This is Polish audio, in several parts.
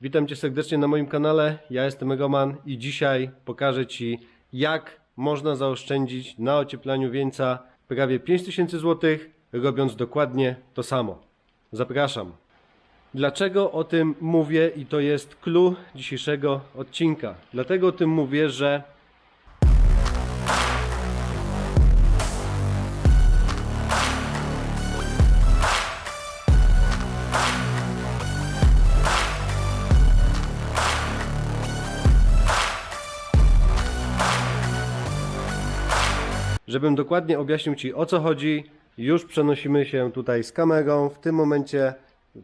Witam Cię serdecznie na moim kanale. Ja jestem Egoman i dzisiaj pokażę Ci, jak można zaoszczędzić na ocieplaniu wieńca prawie 5000 zł, robiąc dokładnie to samo. Zapraszam. Dlaczego o tym mówię i to jest clue dzisiejszego odcinka? Dlatego o tym mówię, że Żebym dokładnie objaśnił Ci o co chodzi, już przenosimy się tutaj z kamerą. W tym momencie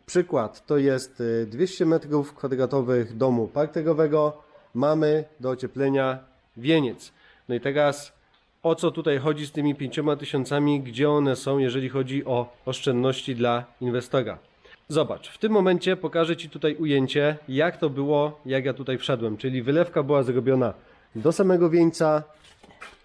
przykład to jest y, 200 metrów kwadratowych domu parterowego. Mamy do ocieplenia wieniec. No i teraz o co tutaj chodzi z tymi 5000 tysiącami, gdzie one są, jeżeli chodzi o oszczędności dla inwestora. Zobacz, w tym momencie pokażę Ci tutaj ujęcie, jak to było, jak ja tutaj wszedłem. Czyli wylewka była zrobiona do samego wieńca,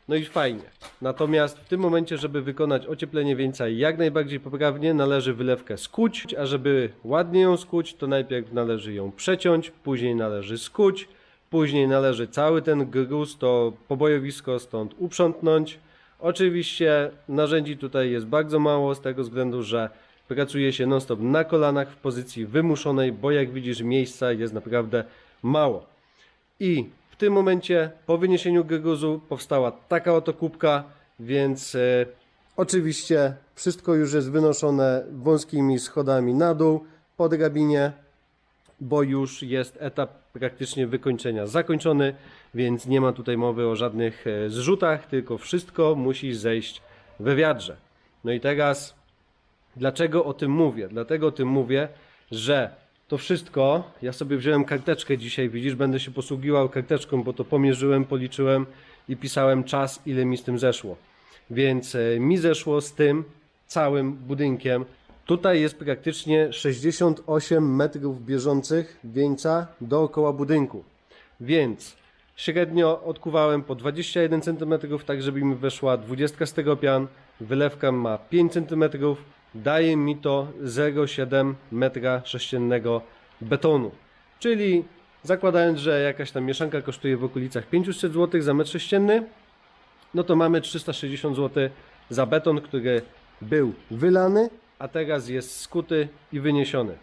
no i fajnie. Natomiast w tym momencie, żeby wykonać ocieplenie wieńca jak najbardziej poprawnie, należy wylewkę skuć, a żeby ładnie ją skuć, to najpierw należy ją przeciąć, później należy skuć, później należy cały ten gruz, to pobojowisko stąd uprzątnąć. Oczywiście narzędzi tutaj jest bardzo mało z tego względu, że pracuje się non-stop na kolanach w pozycji wymuszonej, bo jak widzisz miejsca jest naprawdę mało. I w tym momencie po wyniesieniu gruzu powstała taka oto kubka, więc e, oczywiście wszystko już jest wynoszone wąskimi schodami na dół po drabinie, bo już jest etap praktycznie wykończenia zakończony, więc nie ma tutaj mowy o żadnych e, zrzutach, tylko wszystko musi zejść we wiadrze. No i teraz Dlaczego o tym mówię? Dlatego o tym mówię, że to wszystko, ja sobie wziąłem karteczkę dzisiaj, widzisz, będę się posługiwał karteczką, bo to pomierzyłem, policzyłem i pisałem czas, ile mi z tym zeszło. Więc e, mi zeszło z tym całym budynkiem. Tutaj jest praktycznie 68 metrów bieżących wieńca dookoła budynku. Więc średnio odkuwałem po 21 cm, tak żeby mi weszła 20 z tego pian. Wylewka ma 5 cm, daje mi to 0,7 metra sześciennego betonu. Czyli zakładając, że jakaś tam mieszanka kosztuje w okolicach 500 zł za metr sześcienny, no to mamy 360 zł za beton, który był wylany, a teraz jest skuty i wyniesiony.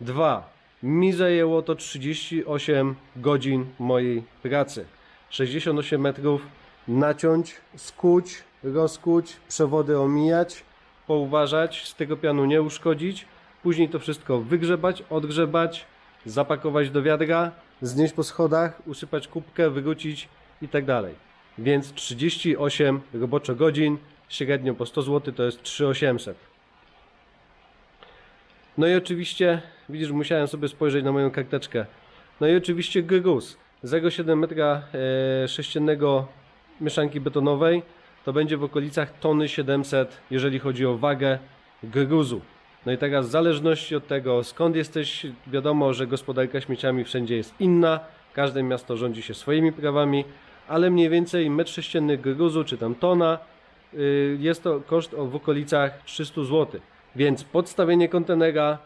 Dwa. Mi zajęło to 38 godzin mojej pracy. 68 metrów naciąć, skuć, rozkuć, przewody omijać, pouważać, z tego pianu nie uszkodzić, później to wszystko wygrzebać, odgrzebać, zapakować do wiadra, znieść po schodach, usypać kubkę, wyrzucić i tak dalej. Więc 38 roboczo godzin, średnio po 100 zł to jest 3800. No i oczywiście, widzisz, musiałem sobie spojrzeć na moją karteczkę. No i oczywiście gruz. 0,7 metra e, sześciennego mieszanki betonowej to będzie w okolicach tony 700, jeżeli chodzi o wagę gruzu. No i teraz w zależności od tego, skąd jesteś, wiadomo, że gospodarka śmieciami wszędzie jest inna. Każde miasto rządzi się swoimi prawami, ale mniej więcej metr sześcienny gruzu, czy tam tona, y, jest to koszt w okolicach 300 zł. Więc podstawienie kontenera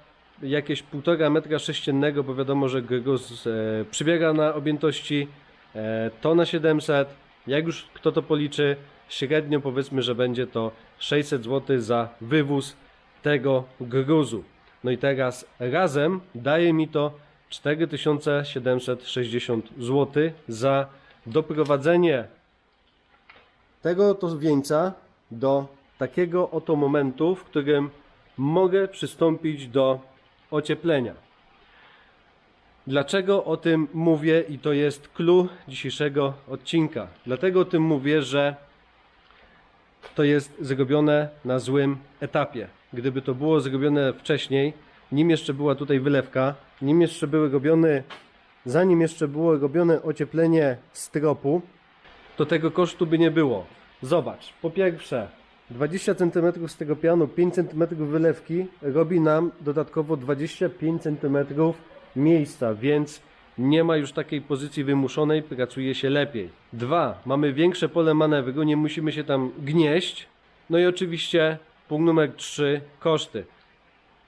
jakieś 1,5 metra sześciennego, bo wiadomo, że gruz e, przybiega na objętości e, tona 700. Jak już kto to policzy, średnio powiedzmy, że będzie to 600 zł za wywóz tego gruzu. No i teraz razem daje mi to 4760 zł za doprowadzenie tego oto wieńca do takiego oto momentu, w którym mogę przystąpić do ocieplenia. Dlaczego o tym mówię i to jest clue dzisiejszego odcinka? Dlatego o tym mówię, że to jest zrobione na złym etapie. Gdyby to było zrobione wcześniej, nim jeszcze była tutaj wylewka, nim jeszcze były robione, zanim jeszcze było robione ocieplenie stropu, to tego kosztu by nie było. Zobacz, po pierwsze, 20 cm z tego pianu, 5 cm wylewki robi nam dodatkowo 25 cm miejsca, więc nie ma już takiej pozycji wymuszonej, pracuje się lepiej. Dwa, mamy większe pole manewru, nie musimy się tam gnieść. No i oczywiście punkt numer 3, koszty.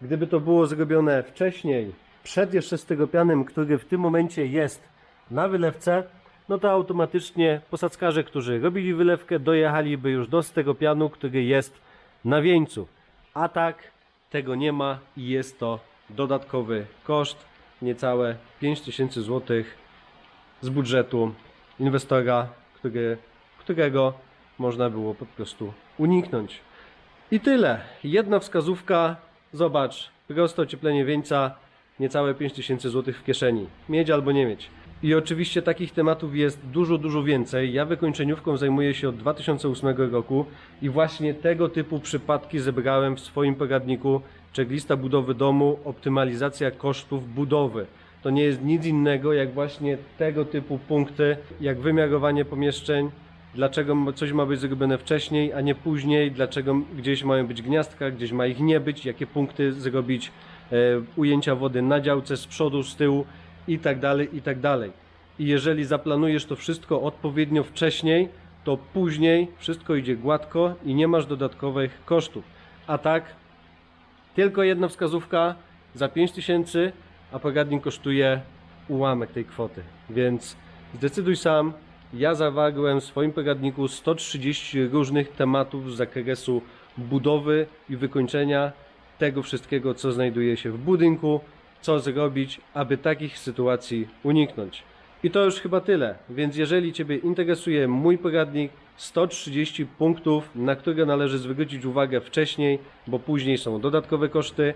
Gdyby to było zrobione wcześniej, przed jeszcze styropianem, który w tym momencie jest na wylewce, no to automatycznie posadzkarze, którzy robili wylewkę, dojechaliby już do styropianu, który jest na wieńcu. A tak tego nie ma i jest to dodatkowy koszt, niecałe 5000 zł z budżetu inwestora, który, którego można było po prostu uniknąć. I tyle. Jedna wskazówka. Zobacz, proste ocieplenie wieńca, niecałe 5000 zł w kieszeni. Mieć albo nie mieć. I oczywiście takich tematów jest dużo, dużo więcej. Ja wykończeniówką zajmuję się od 2008 roku i właśnie tego typu przypadki zebrałem w swoim poradniku checklista budowy domu, optymalizacja kosztów budowy. To nie jest nic innego jak właśnie tego typu punkty, jak wymiarowanie pomieszczeń, dlaczego coś ma być zrobione wcześniej, a nie później, dlaczego gdzieś mają być gniazdka, gdzieś ma ich nie być, jakie punkty zrobić, e, ujęcia wody na działce, z przodu, z tyłu i tak dalej, i tak dalej. I jeżeli zaplanujesz to wszystko odpowiednio wcześniej, to później wszystko idzie gładko i nie masz dodatkowych kosztów. A tak, tylko jedna wskazówka za 5000, a poradnik kosztuje ułamek tej kwoty. Więc zdecyduj sam. Ja zawarłem w swoim poradniku 130 różnych tematów z zakresu budowy i wykończenia tego wszystkiego, co znajduje się w budynku, co zrobić, aby takich sytuacji uniknąć. I to już chyba tyle. Więc jeżeli Ciebie interesuje mój poradnik, 130 punktów, na które należy zwrócić uwagę wcześniej, bo później są dodatkowe koszty.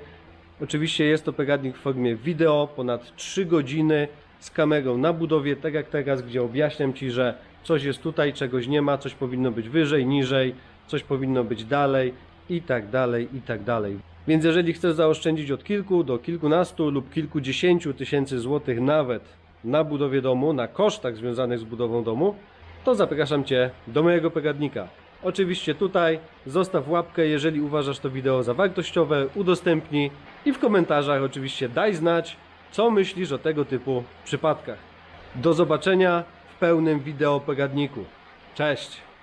Oczywiście jest to poradnik w formie wideo, ponad 3 godziny z kamerą na budowie, tak jak teraz, gdzie objaśniam Ci, że coś jest tutaj, czegoś nie ma, coś powinno być wyżej, niżej, coś powinno być dalej i tak dalej, i tak dalej. Więc jeżeli chcesz zaoszczędzić od kilku do kilkunastu lub kilkudziesięciu tysięcy złotych nawet na budowie domu, na kosztach związanych z budową domu, to zapraszam Cię do mojego poradnika. Oczywiście tutaj zostaw łapkę, jeżeli uważasz to wideo za wartościowe, udostępnij i w komentarzach oczywiście daj znać, co myślisz o tego typu przypadkach. Do zobaczenia w pełnym wideo poradniku. Cześć!